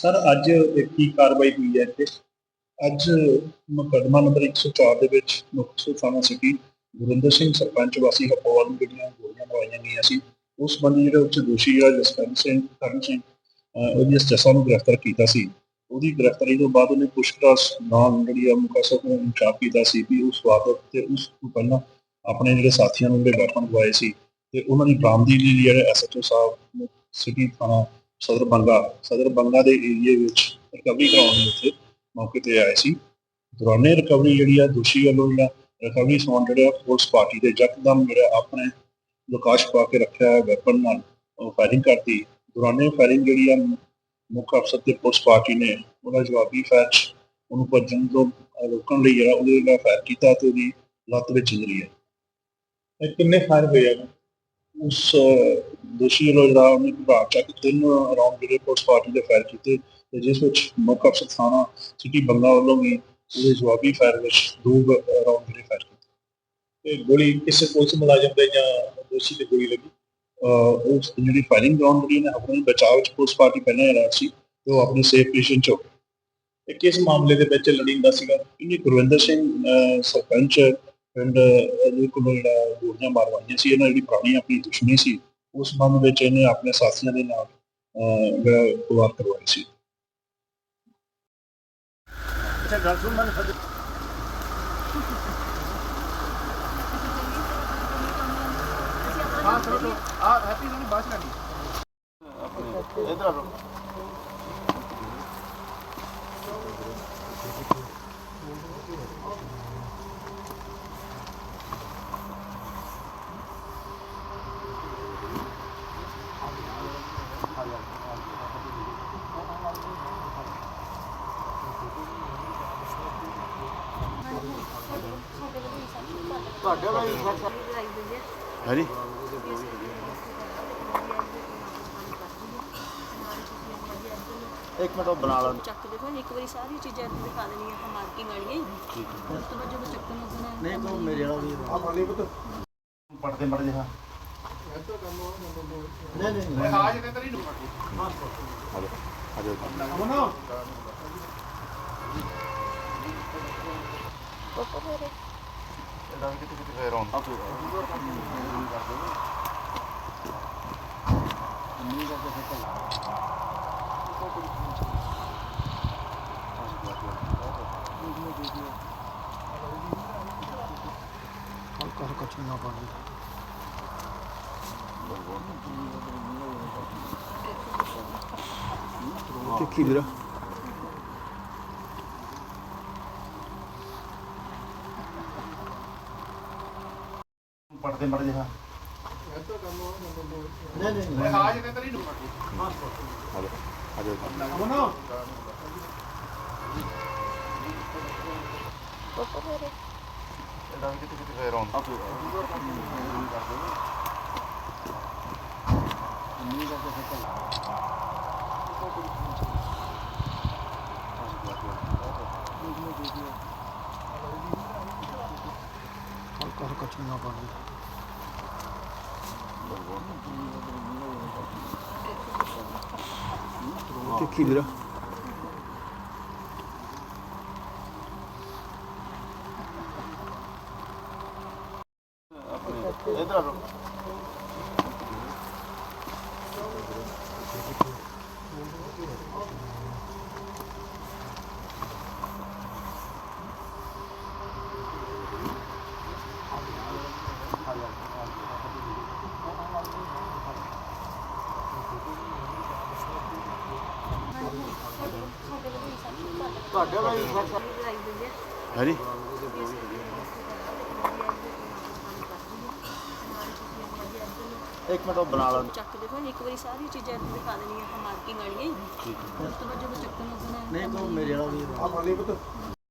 Sir, ਅੱਜ ਇੱਕ ਕੀ ਕਾਰਵਾਈ ਹੋਈ ਹੈ ਇੱਥੇ? ਅੱਜ ਮੁਕੱਦਮਾ ਨੰਬਰ 104 ਦੇ ਵਿੱਚ ਮੁਕਤਸਰ ਥਾਣਾ ਸਿਟੀ, ਗੁਰਿੰਦਰ ਸਿੰਘ ਸਰਪੰਚ ਵਾਸੀ ਹੱਪੋਵਾਲ ਨੂੰ ਜਿਹੜੀਆਂ ਗੋਲੀਆਂ ਲਵਾਈਆਂ ਗਈਆਂ ਸੀ, ਉਸ ਸੰਬੰਧੀ ਜਿਹੜਾ ਉੱਚ ਦੋਸ਼ੀ ਜਿਹੜਾ ਜਸਕਰਨ ਸਿੰਘ ਕਰਨ ਸਿੰਘ, ਅਹ ਉਹਦੀ ਜੱਸਾ ਨੂੰ ਗ੍ਰਿਫਤਾਰ ਕੀਤਾ ਸੀ। ਉਹਦੀ ਗ੍ਰਿਫਤਾਰੀ ਤੋਂ ਬਾਅਦ ਉਹਨੇ ਪੁੱਛਤਾਛ ਨਾਮ ਜਿਹੜੀ ਆ ਮੁਕਤਸਰ ਨੂੰ ਇਨਚਾਰਜ ਕੀਤਾ ਸੀ ਵੀ ਉਸ ਵਾਰਦਾਤ ਤੇ ਉਸ ਤੋਂ ਪਹਿਲਾਂ ਆਪਣੇ ਜਿਹੜੇ ਸਾਥੀਆਂ ਨੂੰ ਜਿਹੜੇ ਵੈਪਨ ਲਵਾਏ ਸੀ ਤੇ ਉਹਨਾਂ ਦੀ ਬਰਾਮਦੀ ਲਈ ਜਿਹੜੇ ਐਸਐਚਓ ਸਾਹਿਬ ਸਿਟੀ ਥਾਣਾ ਸਦਰ ਬੰਗਾ ਸਦਰ ਬੰਗਾ ਦੇ ਏਰੀਏ ਵਿੱਚ ਰਿਕਵਰੀ ਕਰਾਉਣ ਲਈ ਉੱਥੇ ਮੌਕੇ ਤੇ ਆਏ ਸੀ। ਦੌਰਾਨੇ ਰਿਕਵਰੀ ਜਿਹੜੀ ਆ, ਦੋਸ਼ੀ ਵੱਲੋਂ ਜਿਹੜਾ ਰਿਕਵਰੀ ਸਮਾਨ ਜਿਹੜਾ, ਪੁਲਿਸ ਪਾਰਟੀ ਦੇ ਯਕਦਮ ਜਿਹੜਾ ਆਪਣੇ ਲੁਕਾਸ਼ ਪਾ ਕੇ ਰੱਖਿਆ ਵੈਪਨ ਨਾਲ ਉਹ ਫਾਇਰਿੰਗ ਕਰਤੀ। ਦੌਰਾਨੇ ਫਾਇਰਿੰਗ ਜਿਹੜੀ ਆ, ਮੁੱਖ ਅਫਸਰ ਤੇ ਪੁਲਿਸ ਪਾਰਟੀ ਨੇ ਉਹਦਾ ਜਵਾਬੀ ਫਾਇਰ ਉਹਨੂੰ ਭੱਜਣ ਤੋਂ ਰੋਕਣ ਲਈ ਜਿਹੜਾ ਉਹਦੇ ਨਾਲ ਫਾਇਰ ਕੀਤਾ ਤੇ ਉਹਦੀ ਲੱਤ ਵਿੱਚ ਇੰਜਰੀ ਹੈ ਕਿੰਨੇ ਫਾਇਰ ਹੋਏ ਆ? ਉਸ ਦੋਸ਼ੀ ਵੱਲੋਂ ਜਿਹੜਾ ਉਹਨੇ ਵਿਭਾਗ ਚੱਕ ਤਿੰਨ ਰਾਉਂਡ ਜਿਹੜੇ ਪੁਲਿਸ ਪਾਰਟੀ ਦੇ ਫਾਇਰ ਕੀਤੇ ਤੇ ਜਿਸ ਵਿੱਚ ਮੁੱਖ ਅਫਸਰ ਥਾਣਾ ਸਿਟੀ ਬੰਗਾ ਵੱਲੋਂ ਵੀ ਉਹਦੇ ਜਵਾਬੀ ਫਾਇਰ ਵਿੱਚ ਦੋ ਰਾਉਂਡ ਜਿਹੜੇ ਫਾਇਰ ਕੀਤੇ। ਇਹ ਗੋਲੀ ਕਿਸੇ ਪੁਲਿਸ ਮੁਲਾਜ਼ਮ ਦੇ ਜਾਂ ਦੋਸ਼ੀ ਤੇ ਗੋਲੀ ਲੱਗੀ। ਅਹ, ਉਸ ਜਿਹੜੀ ਫਾਇਰਿੰਗ ਦੌਰਾਨ ਜਿਹੜੀ ਨੇ ਆਪਣੇ ਬਚਾਅ ਵਿੱਚ ਪੁਲਿਸ ਪਾਰਟੀ ਪਹਿਲਾਂ ਹੀ ਸੀ ਤੇ ਉਹ ਆਪਣੀ ਸੇਫ ਪੋਜੀਸ਼ਨ 'ਚ ਹੋ ਗਏ। ਕਿਸ ਮਾਮਲੇ ਦੇ ਵਿੱਚ ਲੜਿੰਦਾ ਸੀਗਾ? ਇਹਨੇ ਗੁਰਵਿੰਦਰ ਸਿੰਘ ਅਹ, ਸਰਪੰਚ ਪਿੰਡ ਇਹਦੇ ਕੋਲ ਜਿਹੜਾ ਗੋਲੀਆਂ ਮਾਰਵਾਈਆਂ ਸੀ ਇਹਨਾਂ ਜਿਹੜੀ ਪੁਰਾਣੀ ਆਪਣੀ ਦੁਸ਼ਮਣੀ ਸੀ ਉਸ ਸੰਬੰਧ ਵਿੱਚ ਇਹਨੇ ਆਪਣੇ ਸਾਥੀਆਂ ਦੇ ਨਾਲ ਜਿਹੜਾ ਵਾਰ ਕਰਵਾਈ ਸੀ। ਅੱਛਾ ਗੱਲ ਸੁਣ ਮੈਂ ਹਾਂ ਚਲੋ ਆ ਹੈਪੀ ਨੂੰ ਬਾਸ ਲੈਣੀ ਇਧਰ ਆ ਤੁਹਾਡੇ ਵਾਲੀ ਹਾਂਜੀ। ਇੱਕ ਮਿੰਟ ਉਹ ਬਣਾ ਲਾ ਚੱਕ ਦੇਖੋ ਇੱਕ ਵਾਰੀ ਸਾਰੀ ਚੀਜ਼ਾਂ ਇੱਥੇ ਦਿਖਾ ਦੇਣੀਆਂ ਆਪਾਂ ਮਾਰਕਿੰਗ ਵਾਲੀਆਂ ਹੀ। ਉਸ ਤੋਂ ਬਾਅਦ ਜਦੋਂ ਚੱਕਣ ਲੱਗਣਾ ਨਹੀਂ ਤੂੰ ਮੇਰੇ ਵਾਲਾ ਵੀ ਆ ਫਾਲੀ ਪੁੱਤ। ਪੜਦੇ ਮੜ ਜਿਹਾ ਨਹੀਂ ਨਹੀਂ। ਨਹੀਂ ਹਾਂ ਜੇ ਤੇਰੀ ਨੂੰ ਹਲੋ ਹਜੋ ਅਮਨਾ ਇਹਦਾ ਵੀ ਕਿਤੇ ਕਿਤੇ ਫੇਰ ਆਉਂਦਾ ਹਲਕਾ ਹਲਕਾ ਚੁੰਨਾ ਪਾ ਦੇ ਦੇਖੀ ਵੀਰਾ ਪੜਦੇ ਮੜ ਜਿਹਾ। ਨਹੀਂ ਨਹੀਂ ਨਹੀਂ ਹਾਂ ਜੇ ਤੇਰੀ ਨੂੰ ਹਲੋ ਹਜੋ ਅਮਨਾ ਇਹਦਾ ਵੀ ਕਿਤੇ ਕਿਤੇ ਫੇਰ ਆਉਂਦਾ ਹਲਕਾ ਹਲਕਾ ਚੁੰਨਾ ਪਾ ਦੇ ਦੇਖੀ ਵੀਰਾ ਇਧਰ ਆ ਤੁਹਾਡੇ ਵਾਲੀ ਹਾਂਜੀ। ਇੱਕ ਮਿੰਟ ਉਹ ਬਣਾ ਲਾ ਚੱਕ ਦੇਖੋ ਇੱਕ ਵਾਰੀ ਸਾਰੀ ਚੀਜ਼ਾਂ ਇੱਥੇ ਦਿਖਾ ਦੇਣੀਆਂ ਆਪਾਂ ਮਾਰਕਿੰਗ ਵਾਲੀਆਂ ਉਸ ਤੋਂ ਬਾਅਦ ਜਦੋਂ ਚੱਕਣ ਲੱਗਣਾ ਨਹੀਂ ਤੂੰ ਮੇਰੇ ਵਾਲਾ ਵੀ ਆ। ਫਾਲੀ ਪੁੱਤ।